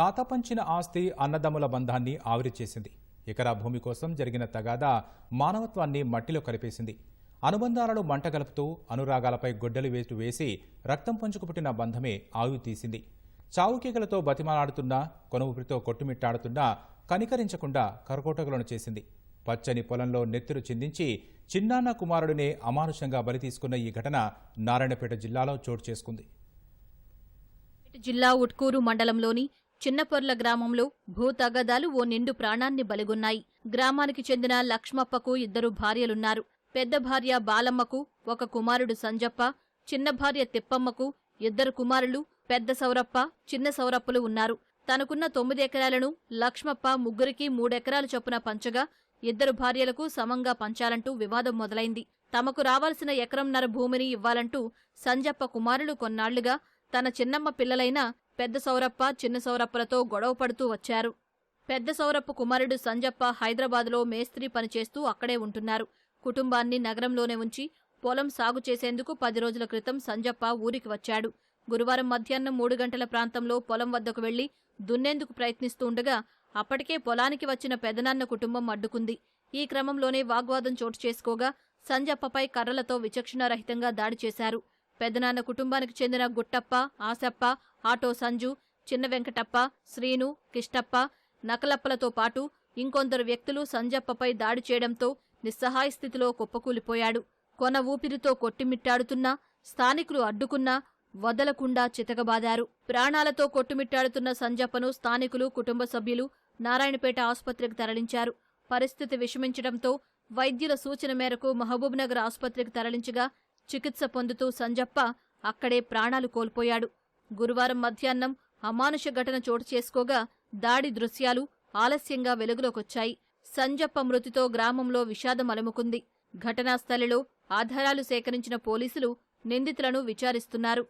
తాత పంచిన ఆస్తి అన్నదమ్ముల బంధాన్ని ఆవిరి చేసింది. ఎకరా భూమి కోసం జరిగిన తగాదా మానవత్వాన్ని మట్టిలో కలిపేసింది. అనుబంధాలను మంటగలుపుతూ అనురాగాలపై గొడ్డలి వేటు వేసి రక్తం పంచుకు పుట్టిన బంధమే ఆవి తీసింది. చావుకేకలతో బతిమాలాడుతున్నా కొనువుపితో కొట్టుమిట్టాడుతున్నా కనికరించకుండా కరకోటకులను చేసింది. పచ్చని పొలంలో నెత్తురు చిందించి చిన్నాన్న కుమారుడినే అమానుషంగా బలి తీసుకున్న ఈ ఘటన నారాయణపేట జిల్లాలో చోటు చేసుకుంది. జిల్లా ఉట్కూరు మండలంలోని చిన్నపొర్ల గ్రామంలో భూతగదాలు ఓ నిండు ప్రాణాన్ని బలిగొన్నాయి. గ్రామానికి చెందిన లక్ష్మప్పకు ఇద్దరు భార్యలున్నారు. పెద్ద భార్య బాలమ్మకు ఒక కుమారుడు సంజప్ప చిన్న భార్య తిప్పమ్మకు ఇద్దరు కుమారులు పెద్ద సౌరప్ప చిన్న సౌరప్పలు ఉన్నారు. తనకున్న తొమ్మిది ఎకరాలను లక్ష్మప్ప ముగ్గురికి మూడెకరాలు చొప్పున పంచగా ఇద్దరు భార్యలకు సమంగా పంచాలంటూ వివాదం మొదలైంది. తమకు రావాల్సిన ఎకరంన్నర భూమిని ఇవ్వాలంటూ సంజప్ప కుమారులు కొన్నాళ్ళుగా తన చిన్నమ్మ పిల్లలైన పెద్ద సౌరప్ప చిన్న సౌరప్పలతో గొడవ పడుతూ వచ్చారు. పెద్ద సౌరప్ప కుమారుడు సంజప్ప హైదరాబాద్లో మేస్త్రీ పనిచేస్తూ అక్కడే ఉంటున్నారు. కుటుంబాన్ని నగరంలోనే ఉంచి పొలం సాగు చేసేందుకు పది రోజుల క్రితం సంజప్ప ఊరికి వచ్చాడు. గురువారం మధ్యాహ్నం మూడు గంటల ప్రాంతంలో పొలం వద్దకు వెళ్ళి దున్నేందుకు ప్రయత్నిస్తూ ఉండగా అప్పటికే పొలానికి వచ్చిన పెదనాన్న కుటుంబం అడ్డుకుంది. ఈ క్రమంలోనే వాగ్వాదం చోటు చేసుకోగా సంజప్పపై కర్రలతో విచక్షణారహితంగా దాడి చేశారు. పెదనాన్న కుటుంబానికి చెందిన గుట్టప్ప ఆసప్ప ఆటో సంజు చిన్న వెంకటప్ప శ్రీను కిష్టప్ప నకలప్పలతో పాటు ఇంకొందరు వ్యక్తులు సంజప్పపై దాడి చేయడంతో నిస్సహాయ స్థితిలో కుప్పకూలిపోయాడు. కొన ఊపిరితో కొట్టిమిట్టాడుతున్నా స్థానికులు అడ్డుకున్నా వదలకుండా చితకబాదారు. ప్రాణాలతో కొట్టుమిట్టాడుతున్న సంజప్పను స్థానికులు కుటుంబ సభ్యులు నారాయణపేట ఆసుపత్రికి తరలించారు. పరిస్థితి విషమించడంతో వైద్యుల సూచన మేరకు మహబూబ్నగర్ ఆసుపత్రికి తరలించగా చికిత్స పొందుతూ సంజప్ప అక్కడే ప్రాణాలు కోల్పోయాడు. గురువారం మధ్యాహ్నం అమానుష ఘటన చోటు చేసుకోగా దాడి దృశ్యాలు ఆలస్యంగా వెలుగులోకొచ్చాయి. సంజప్ప మృతితో గ్రామంలో విషాదం అలుముకుంది. ఘటనా స్థలిలో ఆధారాలు సేకరించిన పోలీసులు నిందితులను విచారిస్తున్నారు.